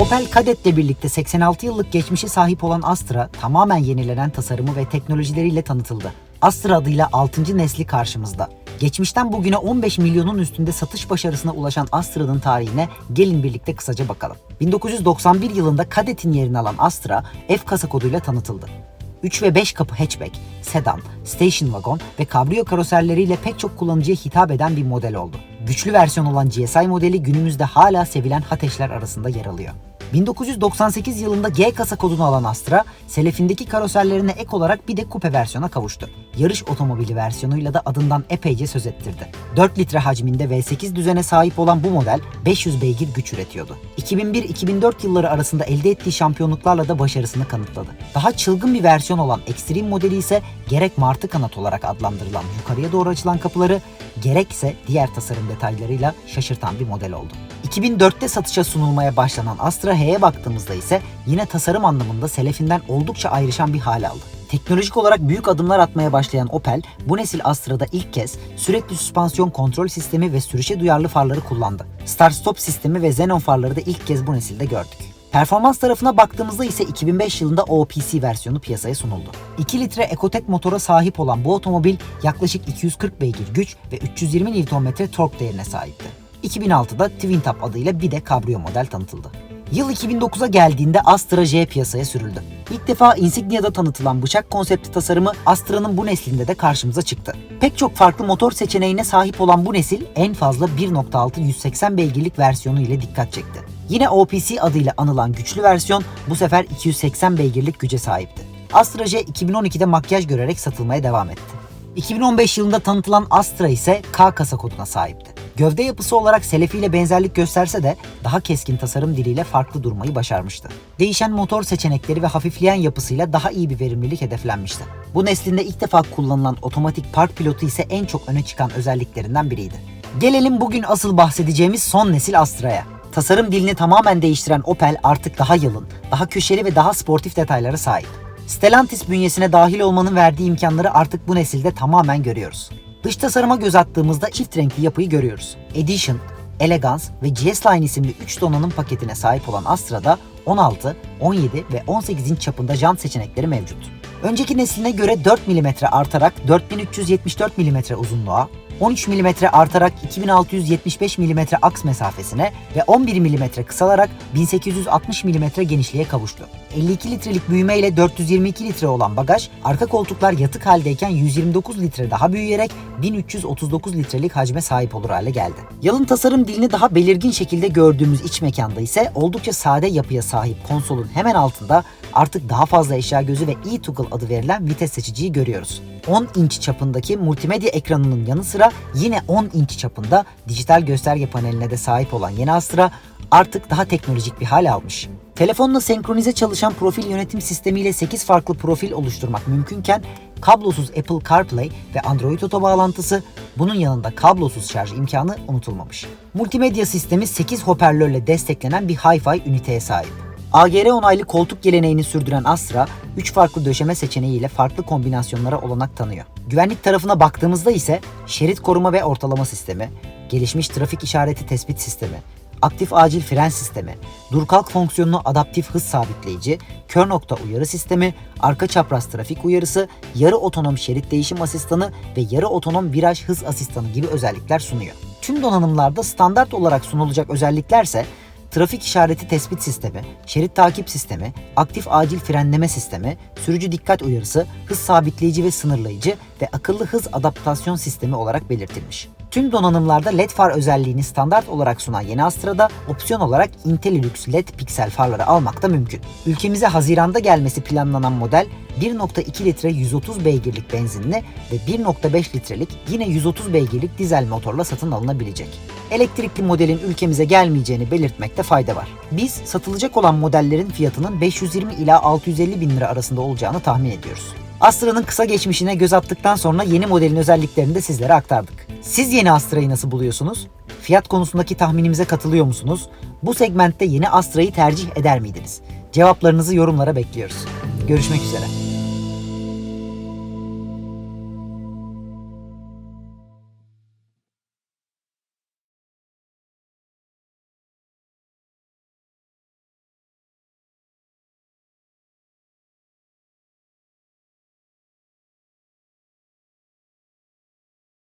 Opel Kadet'le birlikte 86 yıllık geçmişe sahip olan Astra tamamen yenilenen tasarımı ve teknolojileriyle tanıtıldı. Astra adıyla 6. nesli karşımızda. Geçmişten bugüne 15 milyonun üstünde satış başarısına ulaşan Astra'nın tarihine gelin birlikte kısaca bakalım. 1991 yılında Kadet'in yerini alan Astra F kasa koduyla tanıtıldı. 3 ve 5 kapı hatchback, sedan, station wagon ve kabrio karoserleriyle pek çok kullanıcıya hitap eden bir model oldu. Güçlü versiyon olan GSI modeli günümüzde hala sevilen hateşler arasında yer alıyor. 1998 yılında G kasa kodunu alan Astra, selefindeki karoserlerine ek olarak bir de kupe versiyona kavuştu. Yarış otomobili versiyonuyla da adından epeyce söz ettirdi. 4 litre hacminde V8 düzene sahip olan bu model 500 beygir güç üretiyordu. 2001-2004 yılları arasında elde ettiği şampiyonluklarla da başarısını kanıtladı. Daha çılgın bir versiyon olan Extreme modeli ise gerek martı kanat olarak adlandırılan yukarıya doğru açılan kapıları gerekse diğer tasarım detaylarıyla şaşırtan bir model oldu. 2004'te satışa sunulmaya başlanan Astra H'ye baktığımızda ise yine tasarım anlamında Selefinden oldukça ayrışan bir hal aldı. Teknolojik olarak büyük adımlar atmaya başlayan Opel, bu nesil Astra'da ilk kez sürekli süspansiyon kontrol sistemi ve sürüşe duyarlı farları kullandı. Start-stop sistemi ve xenon farları da ilk kez bu nesilde gördük. Performans tarafına baktığımızda ise 2005 yılında OPC versiyonu piyasaya sunuldu. 2 litre Ecotec motora sahip olan bu otomobil yaklaşık 240 beygir güç ve 320 Nm tork değerine sahipti. 2006'da Twin Top adıyla bir de kabrio model tanıtıldı. Yıl 2009'a geldiğinde Astra J piyasaya sürüldü. İlk defa Insignia'da tanıtılan bıçak konsepti tasarımı Astra'nın bu neslinde de karşımıza çıktı. Pek çok farklı motor seçeneğine sahip olan bu nesil en fazla 1.6 180 beygirlik versiyonu ile dikkat çekti. Yine OPC adıyla anılan güçlü versiyon bu sefer 280 beygirlik güce sahipti. Astra J 2012'de makyaj görerek satılmaya devam etti. 2015 yılında tanıtılan Astra ise K kasa koduna sahipti. Gövde yapısı olarak Selefi ile benzerlik gösterse de daha keskin tasarım diliyle farklı durmayı başarmıştı. Değişen motor seçenekleri ve hafifleyen yapısıyla daha iyi bir verimlilik hedeflenmişti. Bu neslinde ilk defa kullanılan otomatik park pilotu ise en çok öne çıkan özelliklerinden biriydi. Gelelim bugün asıl bahsedeceğimiz son nesil Astra'ya. Tasarım dilini tamamen değiştiren Opel artık daha yalın, daha köşeli ve daha sportif detaylara sahip. Stellantis bünyesine dahil olmanın verdiği imkanları artık bu nesilde tamamen görüyoruz. Dış tasarıma göz attığımızda çift renkli yapıyı görüyoruz. Edition, Elegance ve GS Line isimli 3 donanım paketine sahip olan Astra'da 16, 17 ve 18 inç çapında jant seçenekleri mevcut. Önceki nesline göre 4 mm artarak 4374 mm uzunluğa, 13 mm artarak 2675 mm aks mesafesine ve 11 mm kısalarak 1860 mm genişliğe kavuştu. 52 litrelik büyüme ile 422 litre olan bagaj, arka koltuklar yatık haldeyken 129 litre daha büyüyerek 1339 litrelik hacme sahip olur hale geldi. Yalın tasarım dilini daha belirgin şekilde gördüğümüz iç mekanda ise oldukça sade yapıya sahip konsolun hemen altında artık daha fazla eşya gözü ve e-toggle adı verilen vites seçiciyi görüyoruz. 10 inç çapındaki multimedya ekranının yanı sıra yine 10 inç çapında dijital gösterge paneline de sahip olan yeni Astra artık daha teknolojik bir hal almış. Telefonla senkronize çalışan profil yönetim sistemiyle 8 farklı profil oluşturmak mümkünken kablosuz Apple CarPlay ve Android Auto bağlantısı bunun yanında kablosuz şarj imkanı unutulmamış. Multimedya sistemi 8 hoparlörle desteklenen bir Hi-Fi üniteye sahip. AGR onaylı koltuk geleneğini sürdüren Astra, 3 farklı döşeme seçeneğiyle farklı kombinasyonlara olanak tanıyor. Güvenlik tarafına baktığımızda ise şerit koruma ve ortalama sistemi, gelişmiş trafik işareti tespit sistemi, aktif acil fren sistemi, dur kalk fonksiyonlu adaptif hız sabitleyici, kör nokta uyarı sistemi, arka çapraz trafik uyarısı, yarı otonom şerit değişim asistanı ve yarı otonom viraj hız asistanı gibi özellikler sunuyor. Tüm donanımlarda standart olarak sunulacak özelliklerse trafik işareti tespit sistemi, şerit takip sistemi, aktif acil frenleme sistemi, sürücü dikkat uyarısı, hız sabitleyici ve sınırlayıcı ve akıllı hız adaptasyon sistemi olarak belirtilmiş. Tüm donanımlarda LED far özelliğini standart olarak sunan yeni Astra'da opsiyon olarak IntelliLux LED piksel farları almak da mümkün. Ülkemize Haziran'da gelmesi planlanan model 1.2 litre 130 beygirlik benzinli ve 1.5 litrelik yine 130 beygirlik dizel motorla satın alınabilecek. Elektrikli modelin ülkemize gelmeyeceğini belirtmekte fayda var. Biz satılacak olan modellerin fiyatının 520 ila 650 bin lira arasında olacağını tahmin ediyoruz. Astra'nın kısa geçmişine göz attıktan sonra yeni modelin özelliklerini de sizlere aktardık. Siz yeni Astra'yı nasıl buluyorsunuz? Fiyat konusundaki tahminimize katılıyor musunuz? Bu segmentte yeni Astra'yı tercih eder miydiniz? Cevaplarınızı yorumlara bekliyoruz. Görüşmek üzere.